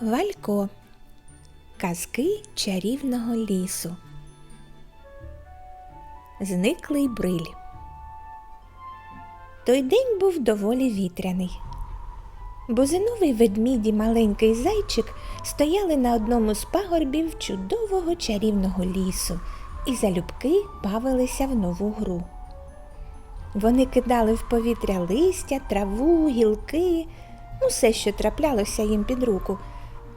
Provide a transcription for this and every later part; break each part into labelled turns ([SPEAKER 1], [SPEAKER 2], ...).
[SPEAKER 1] Валько. Казки чарівного лісу. Зниклий бриль. Той день був доволі вітряний. Бузиновий ведмідь і маленький зайчик стояли на одному з пагорбів чудового чарівного лісу і залюбки бавилися в нову гру. Вони кидали в повітря листя, траву, гілки, усе, що траплялося їм під руку,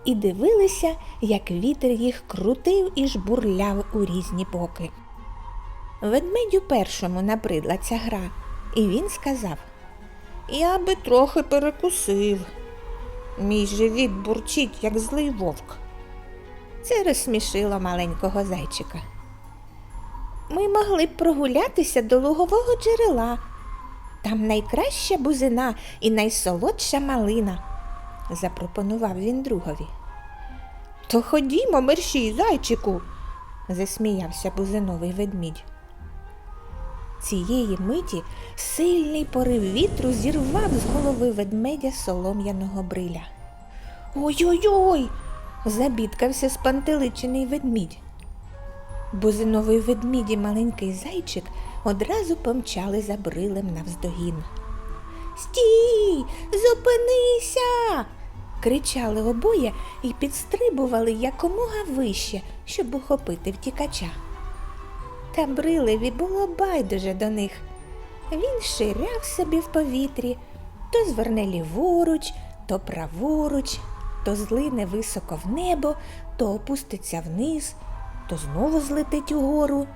[SPEAKER 1] і дивилися, як вітер їх крутив і жбурляв у різні боки. Ведмедю першому набридла ця гра, і він сказав Я би трохи перекусив. Мій живіт бурчить, як злий вовк. Це розсмішило маленького зайчика. Ми могли б прогулятися до лугового джерела. Там найкраща бузина і найсолодша малина, запропонував він другові. То ходімо, мерщій, зайчику, засміявся бузиновий ведмідь. Цієї миті сильний порив вітру зірвав з голови ведмедя солом'яного бриля. Ой-ой-ой! забідкався спантеличений ведмідь. Бузиновий ведмідь і маленький зайчик одразу помчали за брилем навздогін. Стій, зупинися. кричали обоє і підстрибували якомога вище, щоб ухопити втікача. Та брилеві було байдуже до них. Він ширяв собі в повітрі, то зверне ліворуч, то праворуч, то злине високо в небо, то опуститься вниз, то знову злетить угору,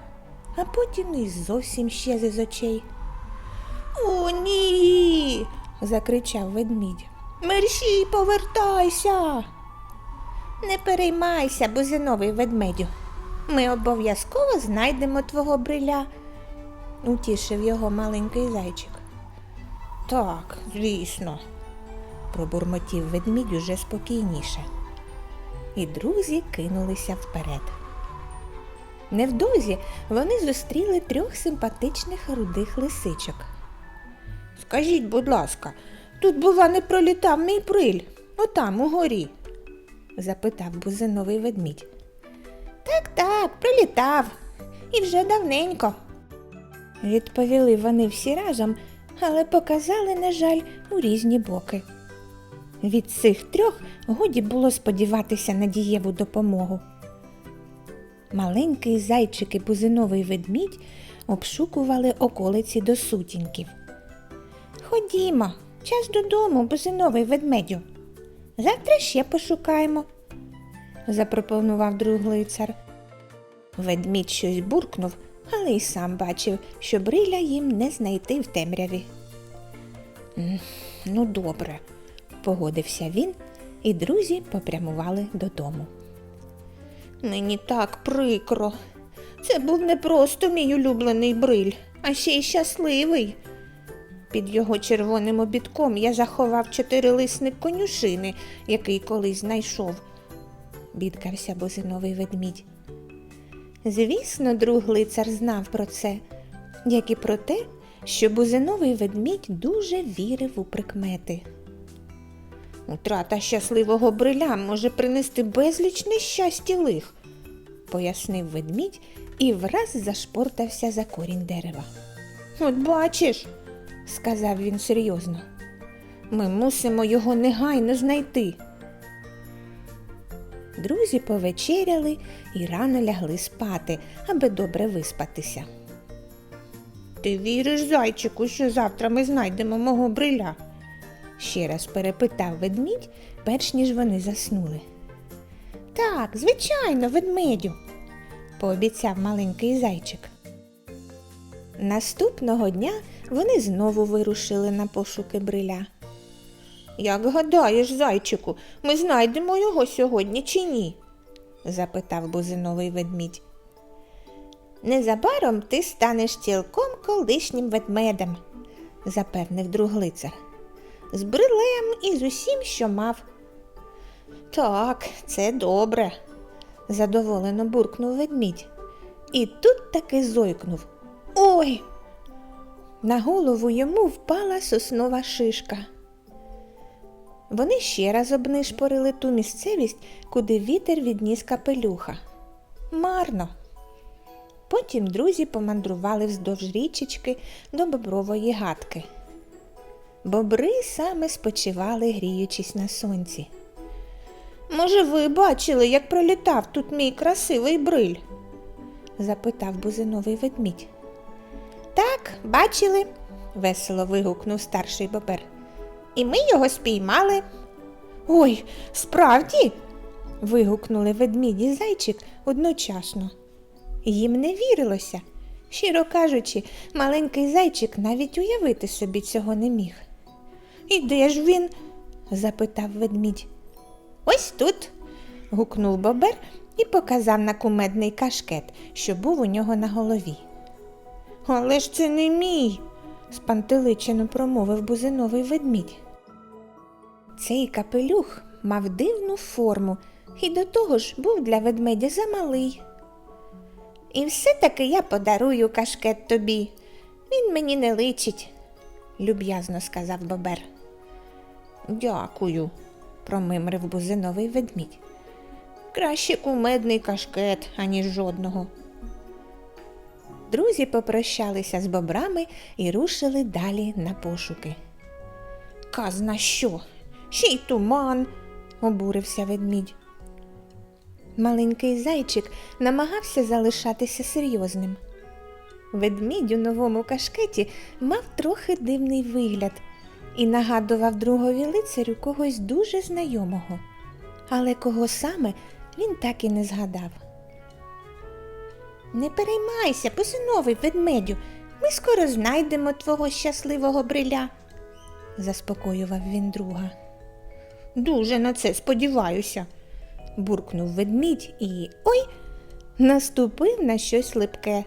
[SPEAKER 1] а потім і зовсім щезе з очей. О, ні. закричав ведмідь. Мерщій, повертайся. Не переймайся, бузиновий ведмедю. Ми обов'язково знайдемо твого бриля, утішив його маленький зайчик. Так, звісно, пробурмотів ведмідь уже спокійніше. І друзі кинулися вперед. Невдовзі вони зустріли трьох симпатичних рудих лисичок. Скажіть, будь ласка, тут, бува, не пролітав мій бриль, отам угорі? запитав бузиновий ведмідь. Так, так, прилітав. І вже давненько. Відповіли вони всі разом, але показали, на жаль, у різні боки. Від цих трьох годі було сподіватися на дієву допомогу. Маленький зайчик і бузиновий ведмідь обшукували околиці до сутінків. Ходімо, час додому, бузиновий ведмедю. Завтра ще пошукаємо, запропонував друг лицар. Ведмідь щось буркнув, але й сам бачив, що бриля їм не знайти в темряві. Ну, добре, погодився він, і друзі попрямували додому. Мені так прикро. Це був не просто мій улюблений бриль, а ще й щасливий. Під його червоним обідком я заховав чотирилисник конюшини, який колись знайшов, бідкався бозиновий ведмідь. Звісно, друг лицар знав про це, як і про те, що бузиновий ведмідь дуже вірив у прикмети. Утрата щасливого бриля може принести безліч нещасть і лих, пояснив ведмідь і враз зашпортався за корінь дерева. От бачиш, сказав він серйозно, ми мусимо його негайно знайти. Друзі повечеряли і рано лягли спати, аби добре виспатися. Ти віриш, зайчику, що завтра ми знайдемо мого бриля? ще раз перепитав ведмідь, перш ніж вони заснули. Так, звичайно, ведмедю, пообіцяв маленький зайчик. Наступного дня вони знову вирушили на пошуки бриля. Як гадаєш, зайчику, ми знайдемо його сьогодні чи ні? запитав бузиновий ведмідь. Незабаром ти станеш цілком колишнім ведмедем, запевнив друг. З брилем і з усім, що мав. Так, це добре, задоволено буркнув ведмідь. І тут таки зойкнув. Ой! На голову йому впала соснова шишка. Вони ще раз обнишпорили ту місцевість, куди вітер відніс капелюха. Марно. Потім друзі помандрували вздовж річечки до бобрової гадки. Бобри саме спочивали, гріючись на сонці. Може, ви бачили, як пролітав тут мій красивий бриль? запитав бузиновий ведмідь. Бачили, весело вигукнув старший бобер. І ми його спіймали. Ой, справді. вигукнули ведмідь і зайчик одночасно. Їм не вірилося. Щиро кажучи, маленький зайчик навіть уявити собі цього не міг. І де ж він? запитав ведмідь. Ось тут. гукнув бобер і показав на кумедний кашкет, що був у нього на голові. Але ж це не мій, спантеличено промовив бузиновий ведмідь. Цей капелюх мав дивну форму і до того ж був для ведмедя замалий. І все-таки я подарую кашкет тобі. Він мені не личить, люб'язно сказав бобер. Дякую, промимрив бузиновий ведмідь. Краще кумедний кашкет, аніж жодного. Друзі попрощалися з бобрами і рушили далі на пошуки. Казна що? Ще й туман, обурився ведмідь. Маленький зайчик намагався залишатися серйозним. Ведмідь у новому кашкеті мав трохи дивний вигляд і нагадував другові лицарю когось дуже знайомого, але кого саме він так і не згадав. Не переймайся, посиновий ведмедю, ми скоро знайдемо твого щасливого бриля, заспокоював він друга. Дуже на це сподіваюся, буркнув ведмідь і ой, наступив на щось липке.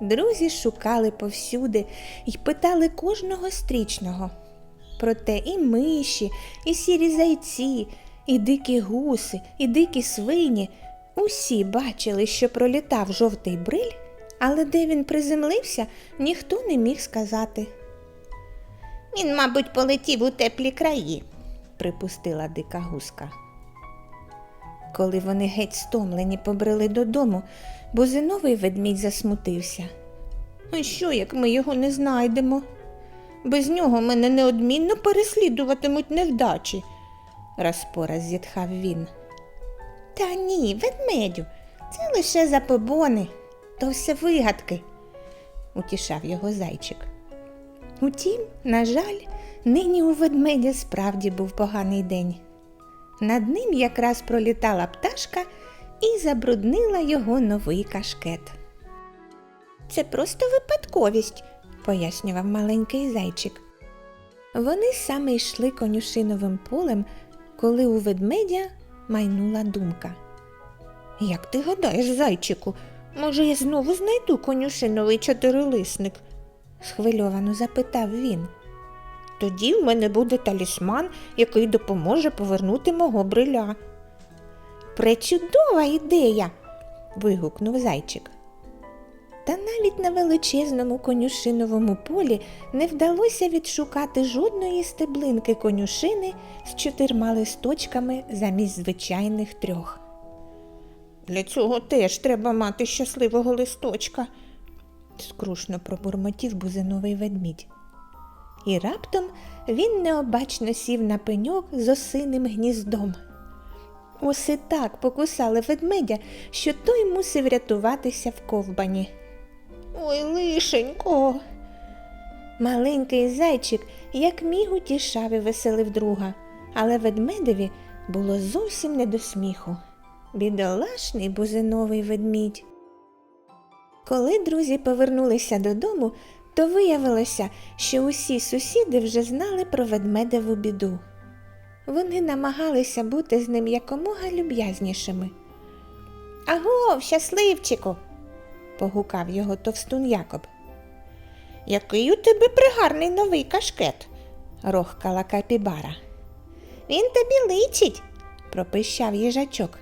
[SPEAKER 1] Друзі шукали повсюди і питали кожного стрічного. Проте і миші, і сірі зайці, і дикі гуси, і дикі свині усі бачили, що пролітав жовтий бриль, але де він приземлився, ніхто не міг сказати. Він, мабуть, полетів у теплі краї, припустила дика гуска. Коли вони геть стомлені побрели додому, бузиновий ведмідь засмутився. А що, як ми його не знайдемо? Без нього мене неодмінно переслідуватимуть невдачі, раз по раз зітхав він. Та ні, ведмедю, це лише запобони, то все вигадки, утішав його зайчик. Утім, на жаль, нині у ведмедя справді був поганий день. Над ним якраз пролітала пташка і забруднила його новий кашкет. Це просто випадковість, пояснював маленький зайчик. Вони саме йшли конюшиновим полем, коли у ведмедя майнула думка. Як ти гадаєш, зайчику, може, я знову знайду конюшиновий чотирилисник? схвильовано запитав він. Тоді в мене буде талісман, який допоможе повернути мого бриля. Пречудова ідея. вигукнув зайчик. Та навіть на величезному конюшиновому полі не вдалося відшукати жодної стеблинки конюшини з чотирма листочками замість звичайних трьох. Для цього теж треба мати щасливого листочка, скрушно пробурмотів бузиновий ведмідь. І раптом він необачно сів на пеньок з осиним гніздом. Усе так покусали ведмедя, що той мусив рятуватися в ковбані. Ой, лишенько. Маленький зайчик, як міг утішав і веселив друга, але ведмедеві було зовсім не до сміху. Бідолашний бузиновий ведмідь. Коли друзі повернулися додому, то виявилося, що усі сусіди вже знали про ведмедеву біду. Вони намагалися бути з ним якомога люб'язнішими. Агов, щасливчику, погукав його товстун Якоб. Який у тебе пригарний новий кашкет, рохкала капібара. Він тобі личить, пропищав їжачок.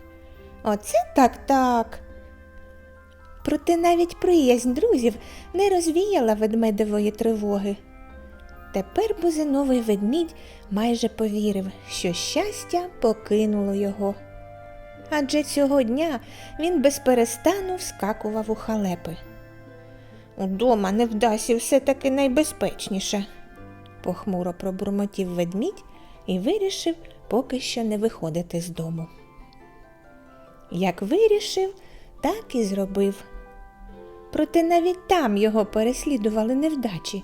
[SPEAKER 1] Оце так так. Проте навіть приязнь друзів не розвіяла ведмедевої тривоги. Тепер бузиновий ведмідь майже повірив, що щастя покинуло його. Адже цього дня він безперестану вскакував у халепи. Удома не вдасться все таки найбезпечніше, похмуро пробурмотів ведмідь і вирішив поки що не виходити з дому. Як вирішив, так і зробив. Проте навіть там його переслідували невдачі.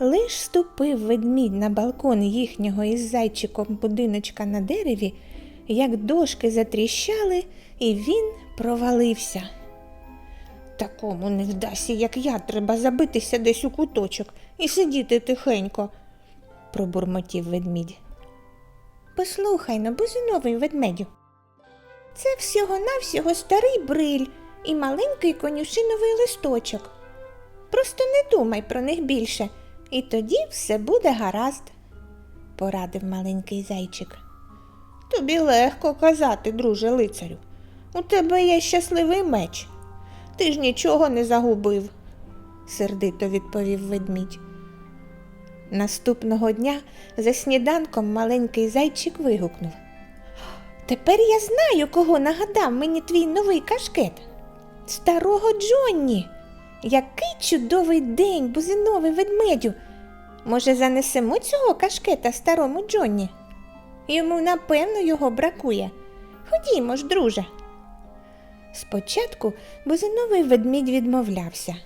[SPEAKER 1] Лиш ступив ведмідь на балкон їхнього із зайчиком будиночка на дереві, як дошки затріщали, і він провалився. Такому не вдасться, як я, треба забитися десь у куточок і сидіти тихенько, пробурмотів ведмідь. Послухай но, бузиновий ведмедю. Це всього-навсього старий бриль і маленький конюшиновий листочок. Просто не думай про них більше, і тоді все буде гаразд, порадив маленький зайчик. Тобі легко казати, друже лицарю. У тебе є щасливий меч. Ти ж нічого не загубив, сердито відповів ведмідь. Наступного дня за сніданком маленький зайчик вигукнув. Тепер я знаю, кого нагадав мені твій новий кашкет. Старого Джонні. Який чудовий день, бузиновий ведмедю. Може, занесемо цього кашкета старому Джонні? Йому, напевно, його бракує. Ходімо ж, друже. Спочатку бузиновий ведмідь відмовлявся.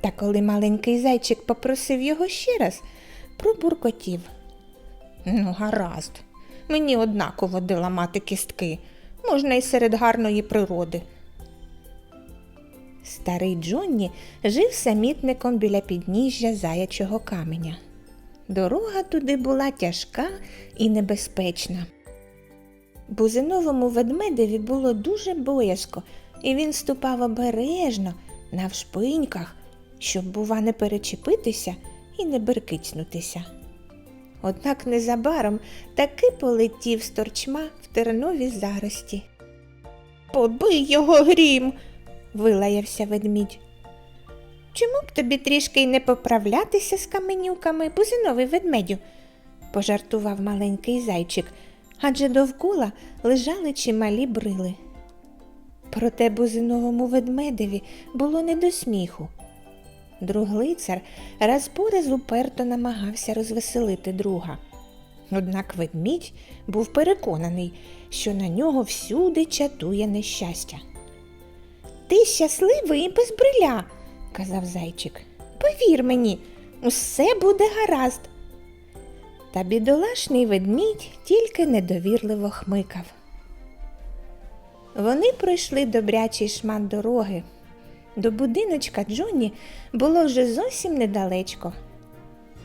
[SPEAKER 1] Та коли маленький зайчик попросив його ще раз, пробуркотів. Ну, гаразд, мені однаково де ламати кістки, можна й серед гарної природи. Старий Джонні жив самітником біля підніжжя заячого каменя. Дорога туди була тяжка і небезпечна. Бузиновому ведмедеві було дуже боязко, і він ступав обережно, навшпиньках, щоб, бува, не перечепитися і не беркицнутися. Однак незабаром таки полетів з торчма в тернові зарості. Побий його грім, вилаявся ведмідь. Чому б тобі трішки й не поправлятися з каменюками, бузиновий ведмедю? пожартував маленький зайчик, адже довкола лежали чималі брили. Проте бузиновому ведмедеві було не до сміху. Друг лицар раз по раз уперто намагався розвеселити друга. Однак ведмідь був переконаний, що на нього всюди чатує нещастя. Ти щасливий і без бриля, казав зайчик. Повір мені, усе буде гаразд. Та бідолашний ведмідь тільки недовірливо хмикав. Вони пройшли добрячий шмат дороги. До будиночка Джонні було вже зовсім недалечко.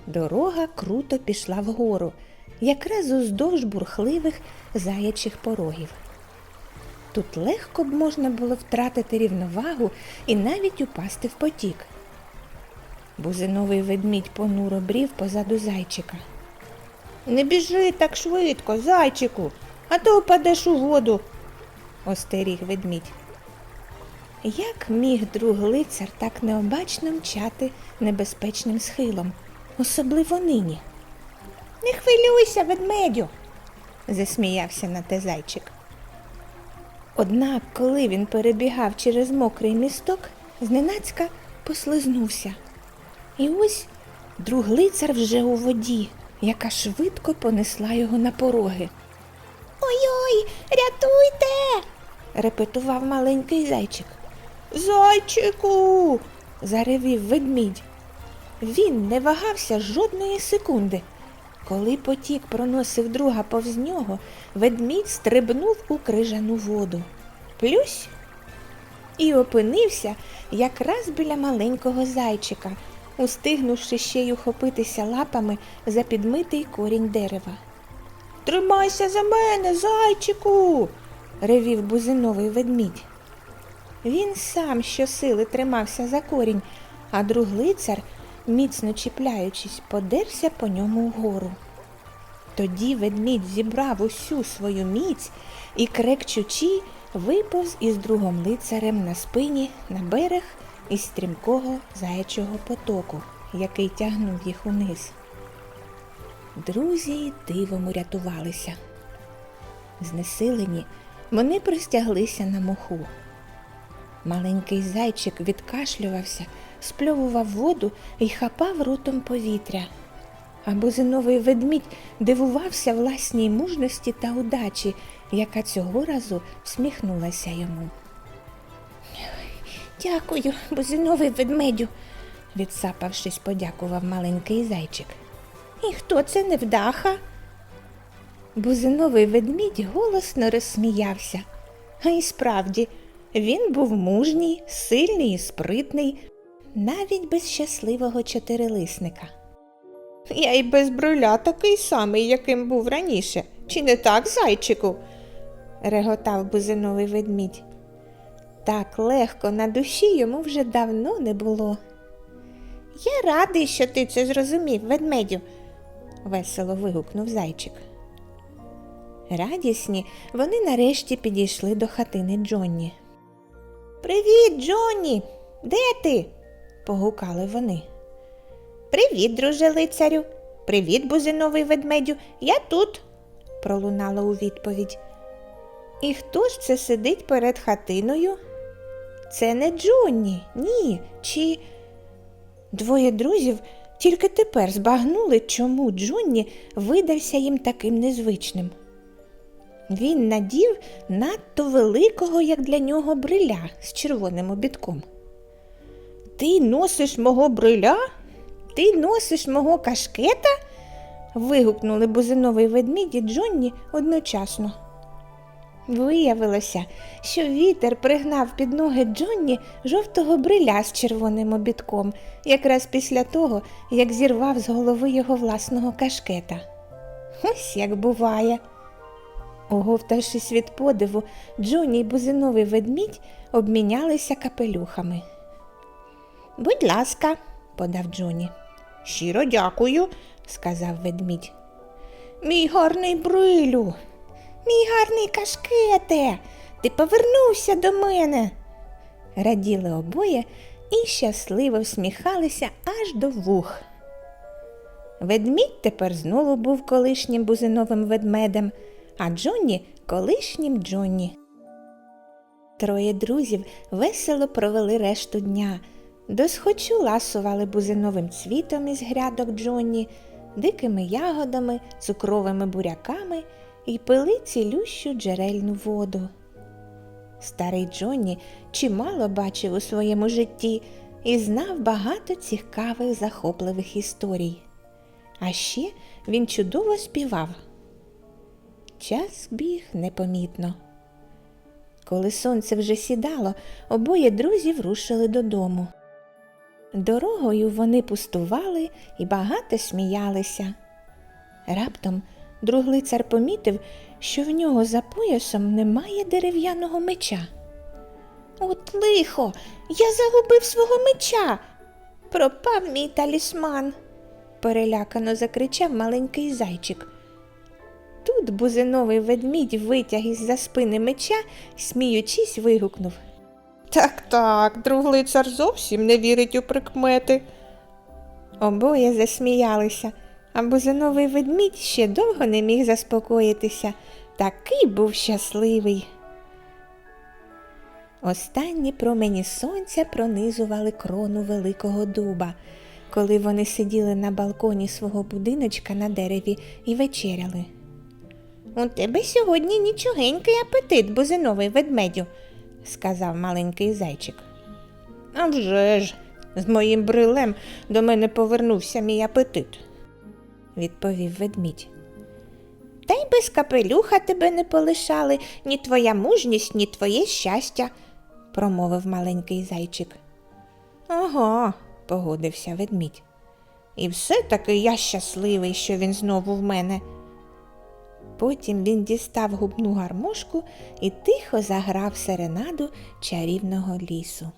[SPEAKER 1] Дорога круто пішла вгору, якраз уздовж бурхливих заячих порогів. Тут легко б можна було втратити рівновагу і навіть упасти в потік. Бузиновий ведмідь понуро брів позаду зайчика. Не біжи так швидко, зайчику, а то впадеш у воду, остеріг ведмідь. Як міг друг лицар так необачно мчати небезпечним схилом, особливо нині? Не хвилюйся, ведмедю, засміявся на те зайчик. Однак, коли він перебігав через мокрий місток, зненацька послизнувся. І ось друг лицар вже у воді, яка швидко понесла його на пороги. Ой-ой, рятуйте. репетував маленький зайчик. Зайчику. заревів ведмідь. Він не вагався жодної секунди. Коли потік проносив друга повз нього, ведмідь стрибнув у крижану воду. Плюсь і опинився якраз біля маленького зайчика, устигнувши ще й ухопитися лапами за підмитий корінь дерева. Тримайся за мене, зайчику, ревів бузиновий ведмідь. Він сам щосили тримався за корінь, а друг лицар, міцно чіпляючись, подерся по ньому вгору. Тоді ведмідь зібрав усю свою міць і, крекчучи, виповз із другом лицарем на спині на берег із стрімкого заячого потоку, який тягнув їх униз. Друзі дивом урятувалися. Знесилені, вони простяглися на моху. Маленький зайчик відкашлювався, спльовував воду і хапав ротом повітря. А бузиновий ведмідь дивувався власній мужності та удачі, яка цього разу всміхнулася йому. Дякую, бузиновий ведмедю, відсапавшись, подякував маленький зайчик. І хто це невдаха? Бузиновий ведмідь голосно розсміявся. А й справді, він був мужній, сильний і спритний, навіть без щасливого чотирилисника. Я й без бруля такий самий, яким був раніше. Чи не так, зайчику? реготав бузиновий ведмідь. Так легко на душі йому вже давно не було. Я радий, що ти це зрозумів, ведмедю, весело вигукнув зайчик. Радісні вони нарешті підійшли до хатини Джонні. Привіт, Джонні! Де ти? Погукали вони. Привіт, друже лицарю. Привіт, бузиновий ведмедю. Я тут, пролунало у відповідь. І хто ж це сидить перед хатиною? Це не Джонні, ні. Чи двоє друзів тільки тепер збагнули, чому Джонні видався їм таким незвичним. Він надів надто великого, як для нього, бриля з червоним обідком. Ти носиш мого бриля? Ти носиш мого кашкета? вигукнули бузиновий ведмідь і Джонні одночасно. Виявилося, що вітер пригнав під ноги Джонні жовтого бриля з червоним обідком, якраз після того, як зірвав з голови його власного кашкета. Ось як буває. Оговтавшись від подиву, Джонні й бузиновий ведмідь обмінялися капелюхами. Будь ласка, подав Джонні. Щиро дякую, сказав ведмідь. Мій гарний брилю, мій гарний кашкете, ти повернувся до мене. Раділи обоє і щасливо всміхалися аж до вух. Ведмідь тепер знову був колишнім бузиновим ведмедем, а Джонні колишнім Джонні. Троє друзів весело провели решту дня. Досхочу ласували бузиновим цвітом із грядок Джонні, дикими ягодами, цукровими буряками і пили цілющу джерельну воду. Старий Джонні чимало бачив у своєму житті і знав багато цікавих захопливих історій. А ще він чудово співав. Час біг непомітно. Коли сонце вже сідало, обоє друзів рушили додому. Дорогою вони пустували і багато сміялися. Раптом друг лицар помітив, що в нього за поясом немає дерев'яного меча. От лихо, я загубив свого меча. Пропав мій талісман, перелякано закричав маленький зайчик. Тут бузиновий ведмідь витяг із за спини меча, сміючись, вигукнув. Так, так, друг лицар зовсім не вірить у прикмети. Обоє засміялися, а бузиновий ведмідь ще довго не міг заспокоїтися. Такий був щасливий. Останні промені сонця пронизували крону великого дуба, коли вони сиділи на балконі свого будиночка на дереві і вечеряли. У тебе сьогодні нічогенький апетит, бузиновий ведмедю, сказав маленький зайчик. «А вже ж, з моїм брилем до мене повернувся мій апетит, відповів ведмідь. Та й без капелюха тебе не полишали ні твоя мужність, ні твоє щастя, промовив маленький зайчик. Ага, погодився ведмідь. І все таки я щасливий, що він знову в мене. Потім він дістав губну гармошку і тихо заграв серенаду чарівного лісу.